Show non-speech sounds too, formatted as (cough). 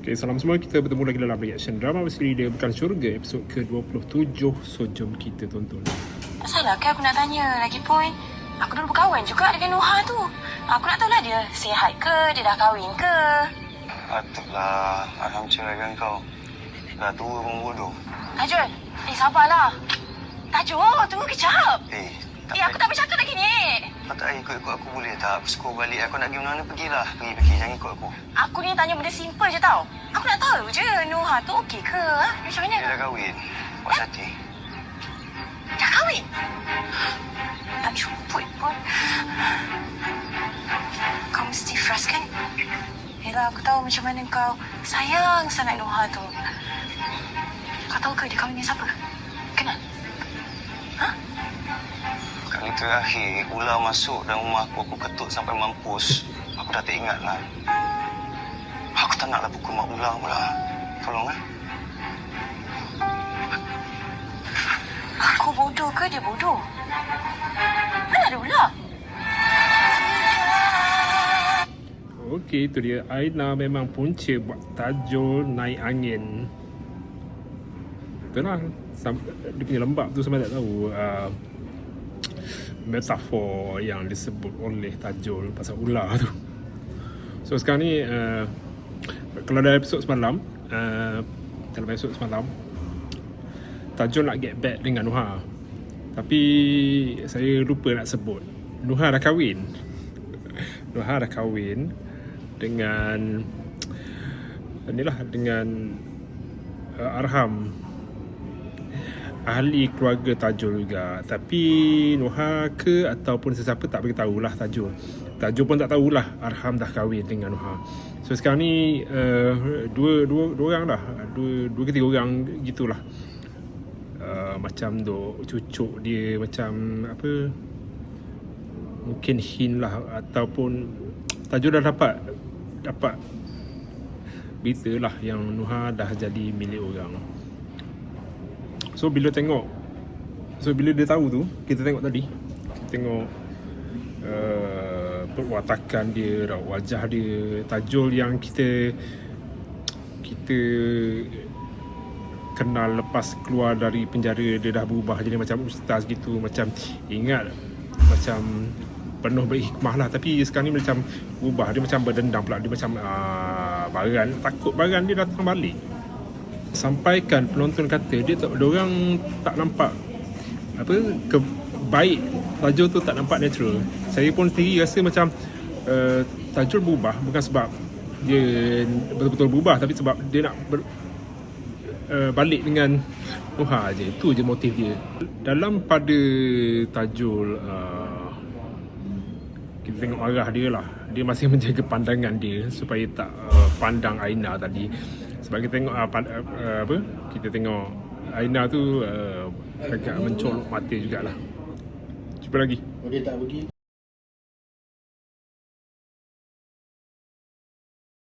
Okay, salam semua. Kita bertemu lagi dalam reaction drama. Bersiri dia Bukan Syurga episod ke-27. So, jom kita tonton. Salah ke aku nak tanya? Lagi pun Aku dulu berkawan juga dengan Nuha tu. Aku nak tahu lah dia sihat ke Dia dah kahwin ke? Patutlah. Alham ceraikan kau? Dah tua pun bodoh. Tajul Eh sabarlah. Tajul tunggu kejap. Eh tak Eh aku tak bercakap tak payah ikut-ikut aku boleh tak? Sekolah balik. Aku nak pergi mana-mana pergilah. Pergi-pergi jangan ikut aku. Aku ni tanya benda simple je tau. Aku nak tahu je Nuha tu okey ke? Ha? Macam mana? Dia dah kahwin. Puas hati. Dah kahwin? Tak jemput pun. Kau mesti frust kan? Yelah aku tahu macam mana kau. Sayang sangat Nuha tu. Kau tahu ke dia kahwin dengan siapa? Terakhir Ular masuk dalam rumah aku Aku ketuk sampai mampus Aku dah tak ingat lah Aku tak naklah pukul mak ular pula Tolong eh Aku bodoh ke dia bodoh? Mana ada ular? Okey, itu dia. Aina memang punca buat tajul naik angin. Itulah. Sam- Dia punya lembab tu sampai tak tahu. Uh, metafor yang disebut oleh tajul pasal ular tu. So sekarang ni uh, kalau dalam episod semalam uh, dalam episod semalam Tajul nak get back dengan Nuha. Tapi saya lupa nak sebut. Nuha dah kahwin. (laughs) Nuha dah kahwin Dengan Inilah dengan uh, Arham Ahli keluarga Tajul juga. Tapi Nuha ke Ataupun sesiapa tak beritahu lah Tajul. Tajul pun tak tahulah. Arham dah kahwin dengan Nuha So sekarang ni uh, dua, dua, dua orang dah. Dua, dua ke tiga orang gitulah. Uh, macam duk cucuk dia macam apa mungkin hint lah ataupun Tajul dah dapat dapat berita lah yang Nuha dah jadi milik orang so bila tengok so bila dia tahu tu kita tengok tadi. Kita tengok uh, perwatakan dia raut wajah dia Tajul yang kita kita kenal lepas keluar dari penjara dia dah berubah jadi macam ustaz gitu macam ingat macam penuh berhikmah lah. Tapi sekarang ni macam berubah dia macam berdendam pula. Dia macam uh, baran. Takut baran dia datang balik sampaikan penonton kata dia tak orang tak nampak apa ke baik. Tajul tu tak nampak natural. Saya pun sendiri rasa macam uh, Tajul berubah bukan sebab dia betul-betul berubah tapi sebab dia nak ber, uh, balik dengan Nuha je itu je motif dia. Dalam pada Tajul uh, kita tengok arah dia lah. Dia masih (laughs) menjaga pandangan dia supaya tak uh, pandang Aina tadi sebab kita tengok uh, pand- uh, apa kita tengok Aina tu uh, agak mencolok mata jugalah. Jumpa lagi. Dia tak pergi